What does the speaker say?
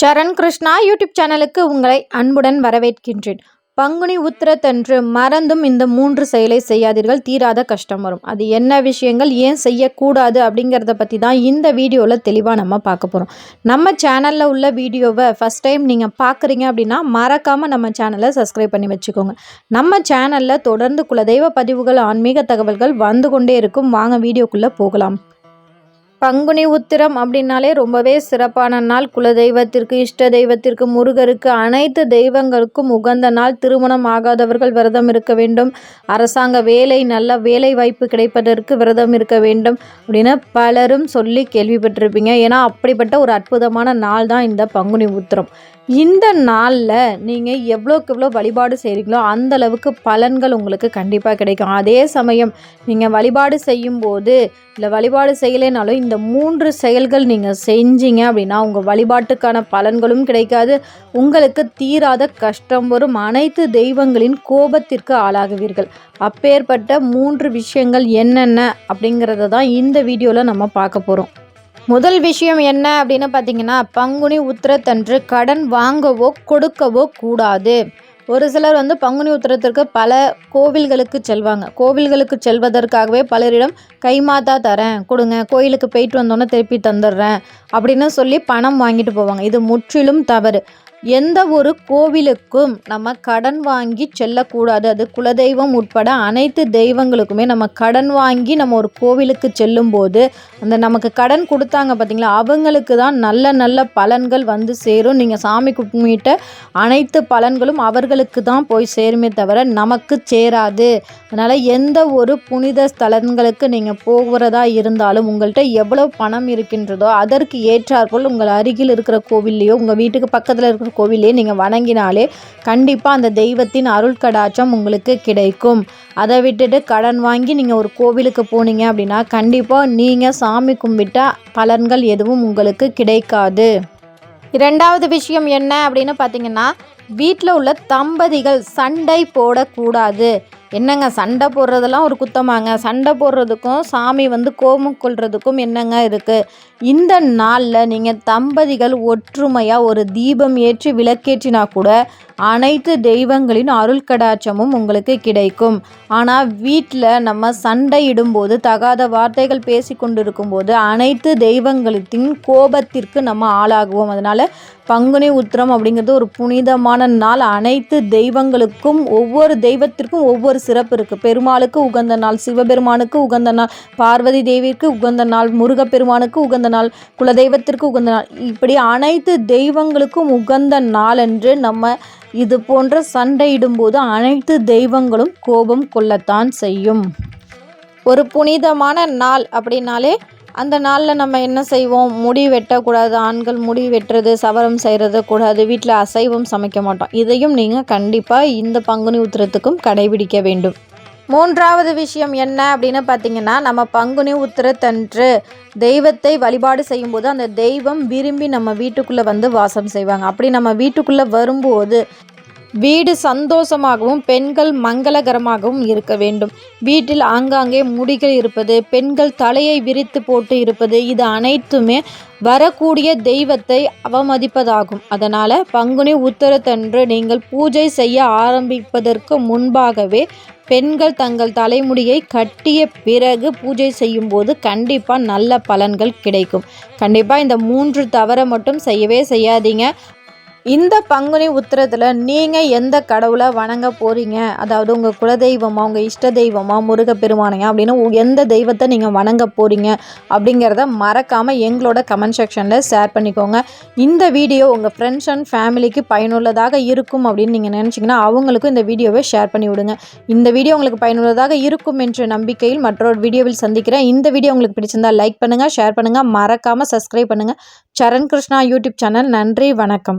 சரண் Krishna YouTube சேனலுக்கு உங்களை அன்புடன் வரவேற்கின்றேன். பங்குனி உத்திரத்தன்று மறந்தும் இந்த மூன்று செயலை செய்யாதீர்கள். தீராத கஷ்டம் வரும். அது என்ன விஷயங்கள்? ஏன் செய்யக்கூடாது? அப்படிங்கிறத பற்றி தான் இந்த வீடியோவில் தெளிவாக நம்ம பார்க்க போகிறோம் நம்ம சேனலில் உள்ள வீடியோவை ஃபஸ்ட் டைம் நீங்கள் பார்க்குறீங்க அப்படின்னா மறக்காமல் நம்ம சேனலை சப்ஸ்கிரைப் பண்ணி வச்சுக்கோங்க. நம்ம சேனலில் தொடர்ந்து குலதெய்வ பதிவுகள் ஆன்மீக தகவல்கள் வந்து கொண்டே இருக்கும். வாங்க வீடியோக்குள்ளே போகலாம். பங்குனி உத்திரம் அப்படின்னாலே ரொம்பவே சிறப்பான நாள். குலதெய்வத்திற்கு இஷ்ட தெய்வத்திற்கு முருகருக்கு அனைத்து தெய்வங்களுக்கும் உகந்த நாள். திருமணம் ஆகாதவர்கள் விரதம் இருக்க வேண்டும். அரசாங்க வேலை நல்ல வேலை வாய்ப்பு கிடைப்பதற்கு விரதம் இருக்க வேண்டும் அப்படின்னு பலரும் சொல்லி கேள்விப்பட்டிருப்பீங்க. ஏன்னா அப்படிப்பட்ட ஒரு அற்புதமான நாள் தான் இந்த பங்குனி உத்திரம். இந்த நாளில் நீங்கள் எவ்வளோக்கு எவ்வளோ வழிபாடு செய்கிறீங்களோ அந்த அளவுக்கு பலன்கள் உங்களுக்கு கண்டிப்பாக கிடைக்கும். அதே சமயம் நீங்கள் வழிபாடு செய்யும்போது இல்லை வழிபாடு செய்யலைனாலும் இந்த மூன்று செயல்கள் நீங்கள் செஞ்சீங்க அப்படின்னா உங்கள் வழிபாட்டுக்கான பலன்களும் கிடைக்காது. உங்களுக்கு தீராத கஷ்டம் வரும். அனைத்து தெய்வங்களின் கோபத்திற்கு ஆளாகுவீர்கள். அப்பேற்பட்ட மூன்று விஷயங்கள் என்னென்ன அப்படிங்கிறத தான் இந்த வீடியோவில் நம்ம பார்க்க போகிறோம் முதல் விஷயம் என்ன அப்படின்னு பார்த்தீங்கன்னா பங்குனி உத்திரத்தன்று கடன் வாங்கவோ கொடுக்கவோ கூடாது. ஒரு சிலர் வந்து பங்குனி உத்திரத்திற்கு பல கோவில்களுக்கு செல்வாங்க. கோவில்களுக்கு செல்வதற்காகவே பலரிடம் கைமாத்தா தரேன் கொடுங்க கோயிலுக்கு போயிட்டு வந்தோன்னே திருப்பி தந்துடுறேன் அப்படின்னு சொல்லி பணம் வாங்கிட்டு போவாங்க. இது முற்றிலும் தவறு. எந்த ஒரு கோவிலுக்கும் நம்ம கடன் வாங்கி செல்லக்கூடாது. அது குலதெய்வம் உட்பட அனைத்து தெய்வங்களுக்குமே நம்ம கடன் வாங்கி நம்ம ஒரு கோவிலுக்கு செல்லும்போது அந்த நமக்கு கடன் கொடுத்தாங்க பார்த்திங்களா அவங்களுக்கு தான் நல்ல நல்ல பலன்கள் வந்து சேரும். நீங்கள் சாமி கும்பிட்ட அனைத்து பலன்களும் அவர்களுக்கு தான் போய் சேருமே தவிர நமக்கு சேராது. அதனால் எந்த ஒரு புனித ஸ்தலங்களுக்கு நீங்கள் போகிறதா இருந்தாலும் உங்கள்கிட்ட எவ்வளோ பணம் இருக்கின்றதோ அதற்கு ஏற்றாற்போல் உங்கள் அருகில் இருக்கிற கோவில்லையோ உங்கள் வீட்டுக்கு பக்கத்தில் இருக்கிற கோவிலே நீங்கள் வணங்கினாலே கண்டிப்பாக அந்த தெய்வத்தின் அருள் கடாச்சம் உங்களுக்கு கிடைக்கும். அதை விட்டுட்டு கடன் வாங்கி நீங்கள் ஒரு கோவிலுக்கு போனீங்க அப்படின்னா கண்டிப்பாக நீங்கள் சாமி கும்பிட்ட பலன்கள் எதுவும் உங்களுக்கு கிடைக்காது. இரண்டாவது விஷயம் என்ன அப்படின்னு பார்த்தீங்கன்னா வீட்டில் உள்ள தம்பதிகள் சண்டை போடக்கூடாது. என்னங்க சண்டை போடுறதெல்லாம் ஒரு குத்தமாங்க. சண்டை போடுறதுக்கும் சாமி வந்து கோபம் கொள்றதுக்கும் என்னங்க இருக்குது இந்த நாளில் நீங்கள் தம்பதிகள் ஒற்றுமையாக ஒரு தீபம் ஏற்றி விளக்கேற்றினா கூட அனைத்து தெய்வங்களின் அருள் கடாட்சமும் உங்களுக்கு கிடைக்கும். ஆனால் வீட்டில் நம்ம சண்டையிடும்போது தகாத வார்த்தைகள் பேசி கொண்டிருக்கும் போது அனைத்து தெய்வங்களின் கோபத்திற்கு நம்ம ஆளாகுவோம். அதனால் பங்குனி உத்திரம் அப்படிங்கிறது ஒரு புனிதமான நாள். அனைத்து தெய்வங்களுக்கும் ஒவ்வொரு தெய்வத்திற்கும் ஒவ்வொரு சிறப்பு இருக்குது பெருமாளுக்கு உகந்த நாள் சிவபெருமானுக்கு உகந்த நாள் பார்வதி தேவிக்கு உகந்த நாள் முருகப்பெருமானுக்கு உகந்த நாள் குலதெய்வத்திற்கு உகந்த நாள். இப்படி அனைத்து தெய்வங்களுக்கும் உகந்த நாள் என்று நம்ம இது போன்ற சண்டையிடும்போது அனைத்து தெய்வங்களும் கோபம் கொள்ளத்தான் செய்யும். ஒரு புனிதமான நாள் அப்படின்னாலே அந்த நாளில் நம்ம என்ன செய்வோம்? முடி வெட்டக்கூடாது ஆண்கள் முடி வெட்டுறது சவரம் செய்கிறது கூடாது வீட்டில் அசைவம் சமைக்க மாட்டோம். இதையும் நீங்கள் கண்டிப்பாக இந்த பங்குனி உத்திரத்துக்கும் கடைபிடிக்க வேண்டும். மூன்றாவது விஷயம் என்ன அப்படின்னு பார்த்தீங்கன்னா நம்ம பங்குனி உத்திரத்தன்று தெய்வத்தை வழிபாடு செய்யும்போது அந்த தெய்வம் விரும்பி நம்ம வீட்டுக்குள்ளே வந்து வாசம் செய்வாங்க. அப்படி நம்ம வீட்டுக்குள்ளே வரும்போது வீடு சந்தோஷமாகவும் பெண்கள் மங்களகரமாகவும் இருக்க வேண்டும். வீட்டில் ஆங்காங்கே முடிகள் இருப்பது பெண்கள் தலையை விரித்து போட்டு இருப்பது இது அனைத்துமே வரக்கூடிய தெய்வத்தை அவமதிப்பதாகும். அதனால் பங்குனி உத்தரத்தன்று நீங்கள் பூஜை செய்ய ஆரம்பிப்பதற்கு முன்பாகவே பெண்கள் தங்கள் தலைமுடியை கட்டிய பிறகு பூஜை செய்யும்போது கண்டிப்பாக நல்ல பலன்கள் கிடைக்கும். கண்டிப்பாக இந்த மூன்று தவறை மட்டும் செய்யவே செய்யாதீங்க. இந்த பங்குனி உத்திரத்தில் நீங்கள் எந்த கடவுளை வணங்க போகிறீங்க அதாவது உங்கள் குலதெய்வமா உங்கள் இஷ்ட தெய்வமா முருகப்பெருமானையா அப்படின்னு எந்த தெய்வத்தை நீங்கள் வணங்க போகிறீங்க அப்படிங்கிறத மறக்காமல் எங்களோட கமெண்ட் செக்ஷனில் ஷேர் பண்ணிக்கோங்க. இந்த வீடியோ உங்கள் ஃப்ரெண்ட்ஸ் அண்ட் ஃபேமிலிக்கு பயனுள்ளதாக இருக்கும் அப்படின்னு நீங்கள் நினச்சிங்கன்னா அவங்களுக்கும் இந்த வீடியோவை ஷேர் பண்ணி விடுங்க. இந்த வீடியோ உங்களுக்கு பயனுள்ளதாக இருக்கும் என்ற நம்பிக்கையில் மற்றொரு வீடியோவில் சந்திக்கிறேன். இந்த வீடியோ உங்களுக்கு பிடிச்சிருந்தால் லைக் பண்ணுங்கள் ஷேர் பண்ணுங்கள் மறக்காமல் சப்ஸ்கிரைப் பண்ணுங்கள் சரண் கிருஷ்ணா யூடியூப் சேனல் நன்றி வணக்கம்.